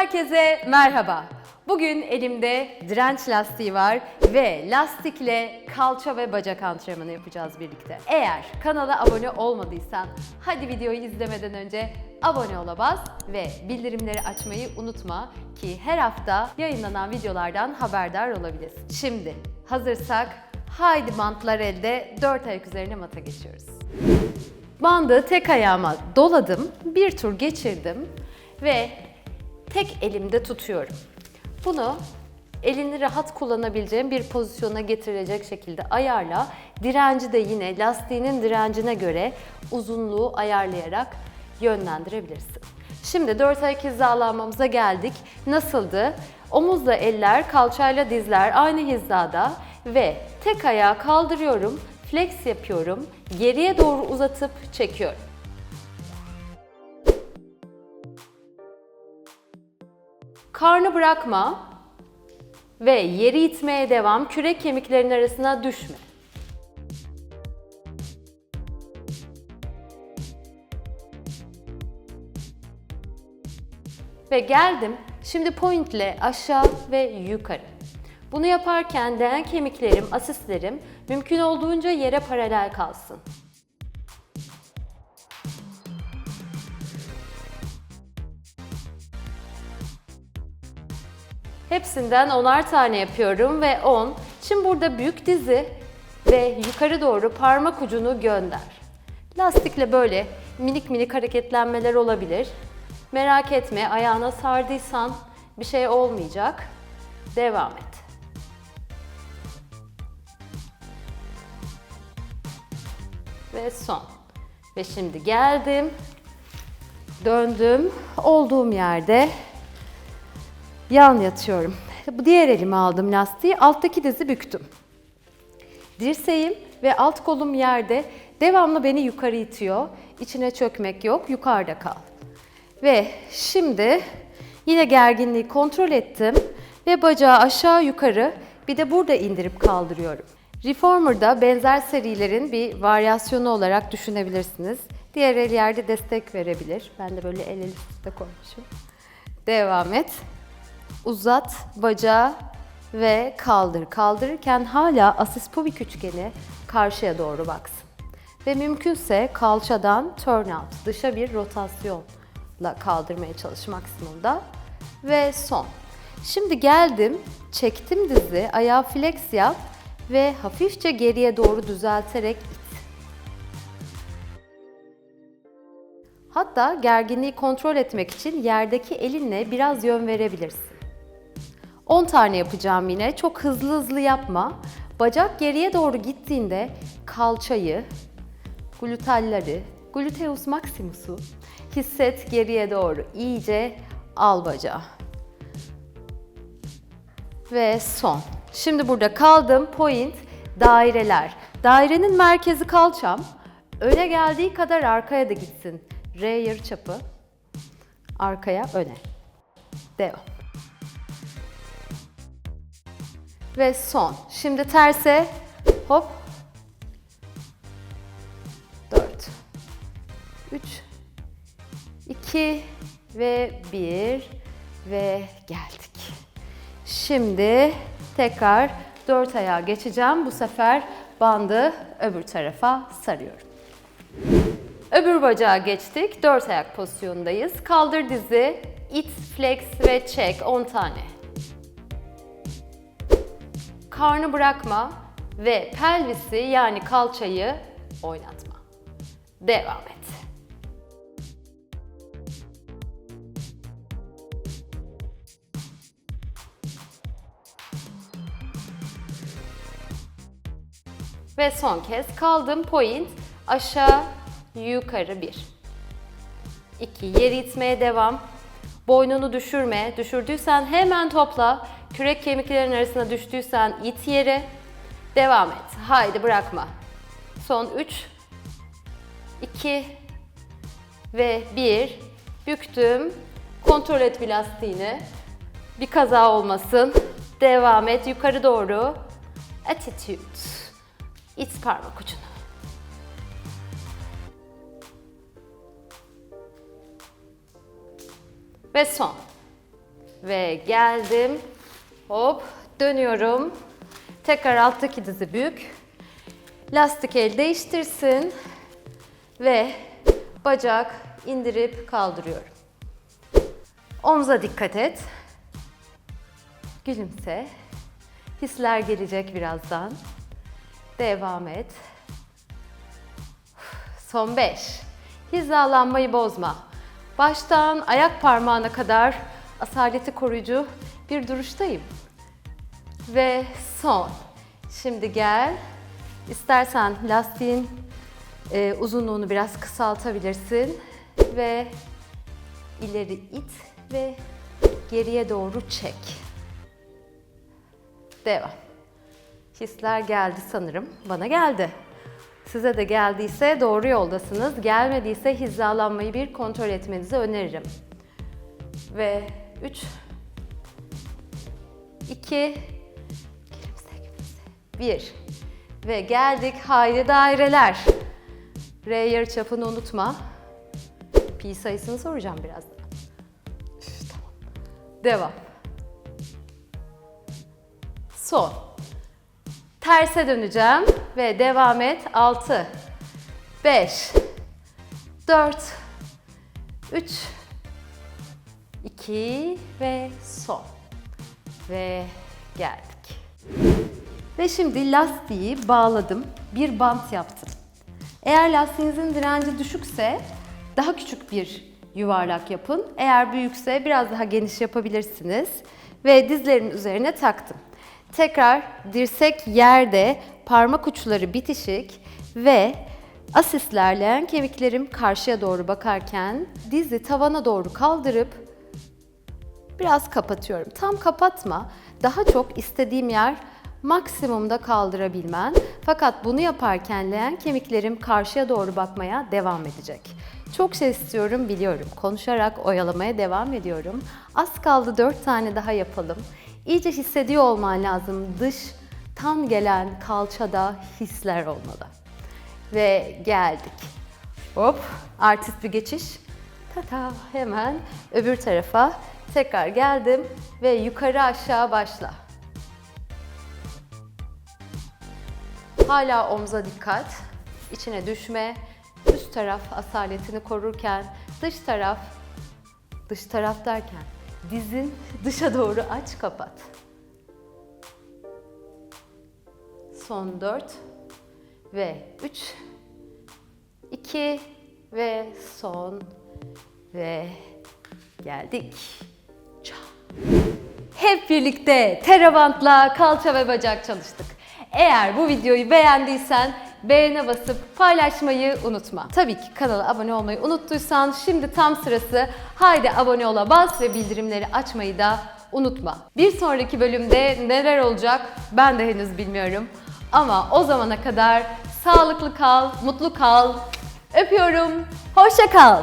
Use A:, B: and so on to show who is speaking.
A: Herkese merhaba. Bugün elimde direnç lastiği var ve lastikle kalça ve bacak antrenmanı yapacağız birlikte. Eğer kanala abone olmadıysan hadi videoyu izlemeden önce abone ola bas ve bildirimleri açmayı unutma ki her hafta yayınlanan videolardan haberdar olabilirsin. Şimdi hazırsak haydi bantlar elde 4 ayak üzerine mata geçiyoruz. Bandı tek ayağıma doladım, bir tur geçirdim ve tek elimde tutuyorum. Bunu elini rahat kullanabileceğin bir pozisyona getirecek şekilde ayarla. Direnci de yine lastiğinin direncine göre uzunluğu ayarlayarak yönlendirebilirsin. Şimdi dört ayak hizalanmamıza geldik. Nasıldı? Omuzla eller, kalçayla dizler aynı hizada ve tek ayağı kaldırıyorum, flex yapıyorum, geriye doğru uzatıp çekiyorum. Karnı bırakma ve yeri itmeye devam. Kürek kemiklerinin arasına düşme. Ve geldim. Şimdi pointle aşağı ve yukarı. Bunu yaparken değen kemiklerim, asistlerim mümkün olduğunca yere paralel kalsın. Hepsinden onar tane yapıyorum ve 10. Şimdi burada büyük dizi ve yukarı doğru parmak ucunu gönder. Lastikle böyle minik minik hareketlenmeler olabilir. Merak etme ayağına sardıysan bir şey olmayacak. Devam et. Ve son. Ve şimdi geldim. Döndüm. Olduğum yerde yan yatıyorum. Diğer elime aldım lastiği. Alttaki dizi büktüm. Dirseğim ve alt kolum yerde devamlı beni yukarı itiyor. İçine çökmek yok, yukarıda kal. Ve şimdi yine gerginliği kontrol ettim ve bacağı aşağı yukarı bir de burada indirip kaldırıyorum. Reformer'da benzer serilerin bir varyasyonu olarak düşünebilirsiniz. Diğer el yerde destek verebilir. Ben de böyle el el üstte koymuşum. Devam et. Uzat bacağı ve kaldır. Kaldırırken hala asispuvik üçgeni karşıya doğru baksın. Ve mümkünse kalçadan turn out, dışa bir rotasyonla kaldırmaya çalış maksimumda. Ve son. Şimdi geldim, çektim dizi, ayağı flex yap ve hafifçe geriye doğru düzelterek it. Hatta gerginliği kontrol etmek için yerdeki elinle biraz yön verebilirsin. 10 tane yapacağım yine. Çok hızlı hızlı yapma. Bacak geriye doğru gittiğinde kalçayı, glutalları, gluteus maximus'u hisset geriye doğru. iyice al bacağı. Ve son. Şimdi burada kaldım. Point, daireler. Dairenin merkezi kalçam. Öne geldiği kadar arkaya da gitsin. R yarıçapı. Arkaya, öne. Devam. Ve son. Şimdi terse. Hop. 4. 3. 2 ve 1 ve geldik. Şimdi tekrar 4 ayağa geçeceğim. Bu sefer bandı öbür tarafa sarıyorum. Öbür bacağa geçtik. 4 ayak pozisyondayız. Kaldır dizi, it, flex ve çek 10 tane. Karnı bırakma ve pelvisi yani kalçayı oynatma. Devam et. Ve son kez kaldım point aşağı yukarı bir. İki yeri itmeye devam. Boynunu düşürme. Düşürdüysen hemen topla. Kürek kemiklerin arasına düştüysen it yere. Devam et. Haydi bırakma. Son 3 2 ve 1 büktüm. Kontrol et bir lastiğini. Bir kaza olmasın. Devam et yukarı doğru. Attitude. İt parmak ucunu. Ve son. Ve geldim. Hop dönüyorum. Tekrar alttaki dizi bük. Lastik el değiştirsin. Ve bacak indirip kaldırıyorum. Omza dikkat et. Gülümse. Hisler gelecek birazdan. Devam et. Son 5. Hizalanmayı bozma. Baştan ayak parmağına kadar asaleti koruyucu bir duruştayım. Ve son. Şimdi gel. İstersen lastiğin e, uzunluğunu biraz kısaltabilirsin. Ve ileri it ve geriye doğru çek. Devam. Hisler geldi sanırım. Bana geldi. Size de geldiyse doğru yoldasınız. Gelmediyse hizalanmayı bir kontrol etmenizi öneririm. Ve 3 2 1 Ve geldik hayli daireler. R yarıçapını unutma. Pi sayısını soracağım birazdan. Üf, tamam. Devam. Son. Terse döneceğim ve devam et. 6 5 4 3 2 ve son. Ve geldik. Ve şimdi lastiği bağladım. Bir bant yaptım. Eğer lastiğinizin direnci düşükse daha küçük bir yuvarlak yapın. Eğer büyükse biraz daha geniş yapabilirsiniz. Ve dizlerimin üzerine taktım. Tekrar dirsek yerde, parmak uçları bitişik ve asistlerle kemiklerim karşıya doğru bakarken dizi tavana doğru kaldırıp biraz kapatıyorum. Tam kapatma. Daha çok istediğim yer maksimumda kaldırabilmen. Fakat bunu yaparken leğen kemiklerim karşıya doğru bakmaya devam edecek. Çok şey istiyorum biliyorum. Konuşarak oyalamaya devam ediyorum. Az kaldı 4 tane daha yapalım. İyice hissediyor olman lazım. Dıştan gelen kalçada hisler olmalı. Ve geldik. Hop, artist bir geçiş. Tata hemen öbür tarafa tekrar geldim ve yukarı aşağı başla. Hala omza dikkat. içine düşme. Üst taraf asaletini korurken dış taraf dış taraf derken dizin dışa doğru aç kapat. Son 4 ve 3 2 ve son ve geldik. Hep birlikte terabantla kalça ve bacak çalıştık. Eğer bu videoyu beğendiysen beğene basıp paylaşmayı unutma. Tabii ki kanala abone olmayı unuttuysan şimdi tam sırası. Haydi abone ola bas ve bildirimleri açmayı da unutma. Bir sonraki bölümde neler olacak ben de henüz bilmiyorum. Ama o zamana kadar sağlıklı kal, mutlu kal. Öpüyorum. Hoşça kal.